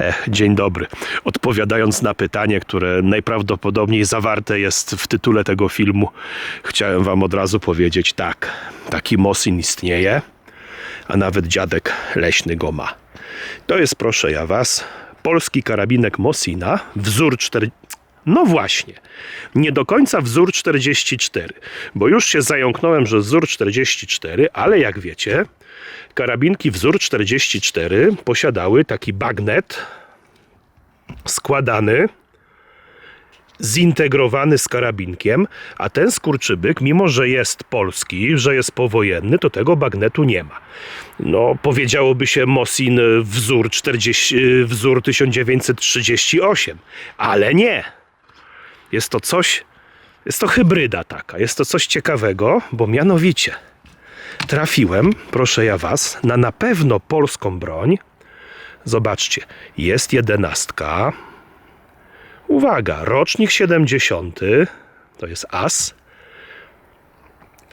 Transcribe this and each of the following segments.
Ech, dzień dobry. Odpowiadając na pytanie, które najprawdopodobniej zawarte jest w tytule tego filmu, chciałem Wam od razu powiedzieć tak. Taki Mosin istnieje, a nawet dziadek leśny go ma. To jest, proszę ja Was, polski karabinek Mosina, wzór 4. No właśnie, nie do końca wzór 44, bo już się zająknąłem, że wzór 44, ale jak wiecie, karabinki wzór 44 posiadały taki bagnet składany, zintegrowany z karabinkiem, a ten skurczybyk, mimo że jest polski, że jest powojenny, to tego bagnetu nie ma. No, powiedziałoby się Mosin wzór, 40, wzór 1938, ale nie. Jest to coś, jest to hybryda taka, jest to coś ciekawego, bo mianowicie trafiłem, proszę ja was, na na pewno polską broń. Zobaczcie, jest jedenastka. Uwaga, rocznik 70, to jest AS.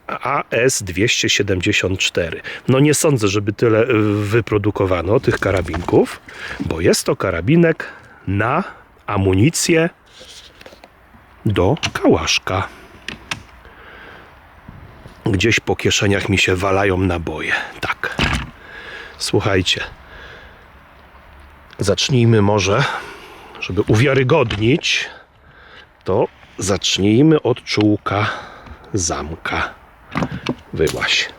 AS 274. No nie sądzę, żeby tyle y, wyprodukowano tych karabinków, bo jest to karabinek na amunicję do kałaszka. Gdzieś po kieszeniach mi się walają naboje. Tak. Słuchajcie. Zacznijmy może, żeby uwiarygodnić, to zacznijmy od czułka zamka. Wyłaś.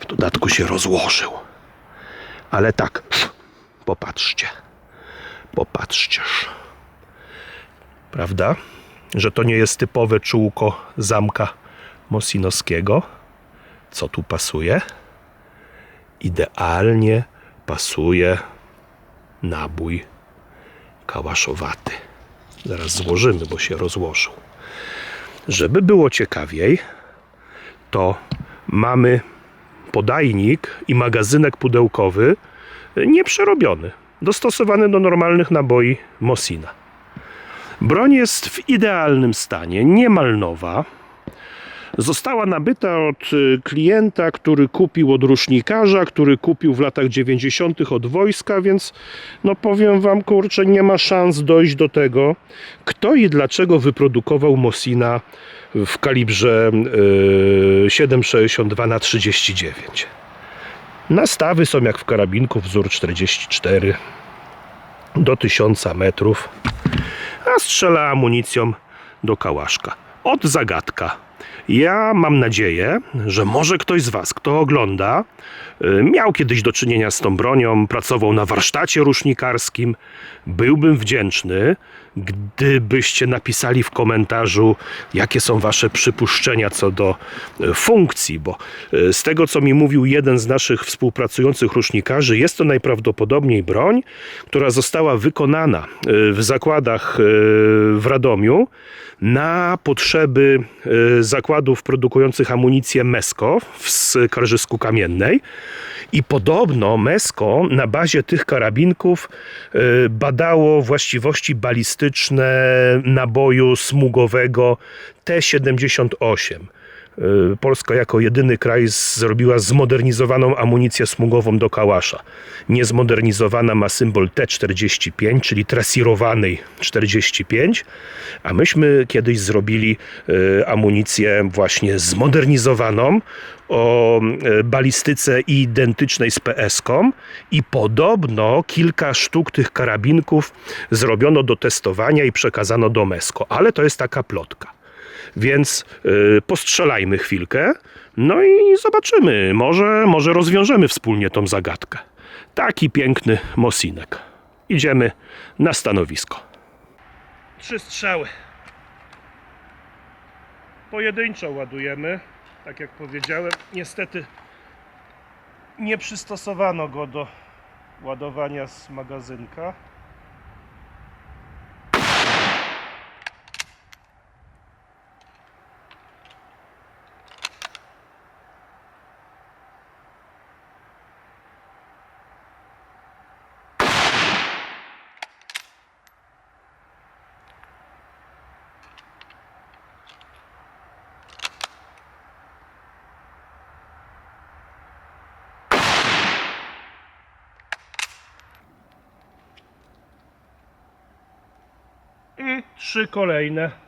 W dodatku się rozłożył. Ale tak, popatrzcie. Popatrzcież. Prawda? Że to nie jest typowe czółko zamka Mosinowskiego. Co tu pasuje? Idealnie pasuje nabój kałaszowaty. Zaraz złożymy, bo się rozłożył. Żeby było ciekawiej, to mamy podajnik i magazynek pudełkowy nieprzerobiony, dostosowany do normalnych naboi Mosina. Broń jest w idealnym stanie, niemal nowa. Została nabyta od y, klienta, który kupił od rusznikarza, który kupił w latach 90. od wojska, więc no powiem wam, kurczę, nie ma szans dojść do tego, kto i dlaczego wyprodukował Mosina w kalibrze y, 7,62 na 39. Nastawy są jak w karabinku wzór 44 do 1000 metrów, a strzela amunicją do kałaszka. Od zagadka. Ja mam nadzieję, że może ktoś z Was, kto ogląda, y, miał kiedyś do czynienia z tą bronią, pracował na warsztacie rusznikarskim. Byłbym wdzięczny, gdybyście napisali w komentarzu, jakie są Wasze przypuszczenia co do y, funkcji, bo y, z tego, co mi mówił jeden z naszych współpracujących rusznikarzy, jest to najprawdopodobniej broń, która została wykonana y, w zakładach w Radomiu na potrzeby zakładów produkujących amunicję MESCO w Skarżysku Kamiennej. I podobno MESCO na bazie tych karabinków badało właściwości balistyczne naboju smugowego T-78. Y, Polska jako jedyny kraj zrobiła zmodernizowaną amunicję smugową do kałasza. Niezmodernizowana ma symbol T45, czyli trasirowanej 45, a myśmy kiedyś zrobili y, amunicję właśnie zmodernizowaną o y, balistyce identycznej z PS-ką i podobno kilka sztuk tych karabinków zrobiono do testowania i przekazano do MESCO, ale to jest taka plotka. Więc y, postrzelajmy chwilkę, no i zobaczymy. Może, może rozwiążemy wspólnie tą zagadkę. Taki piękny Mosinek. Idziemy na stanowisko. Trzy strzały. Pojedynczo ładujemy. Tak jak powiedziałem, niestety nie przystosowano go do ładowania z magazynka. I trzy kolejne.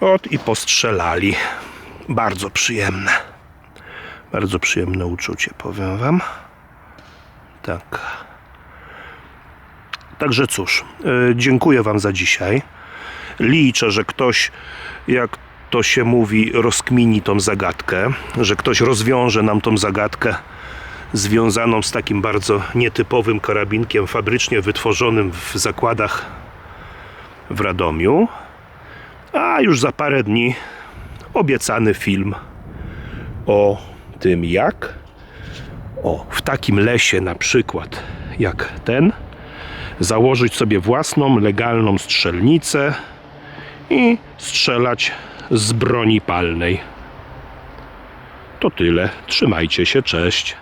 Ot i postrzelali. Bardzo przyjemne. Bardzo przyjemne uczucie, powiem wam. Tak. Także cóż, y, dziękuję wam za dzisiaj. Liczę, że ktoś, jak to się mówi, rozkmini tą zagadkę, że ktoś rozwiąże nam tą zagadkę związaną z takim bardzo nietypowym karabinkiem fabrycznie wytworzonym w zakładach w Radomiu. A już za parę dni obiecany film o tym, jak o, w takim lesie na przykład jak ten założyć sobie własną legalną strzelnicę i strzelać z broni palnej. To tyle. Trzymajcie się, cześć.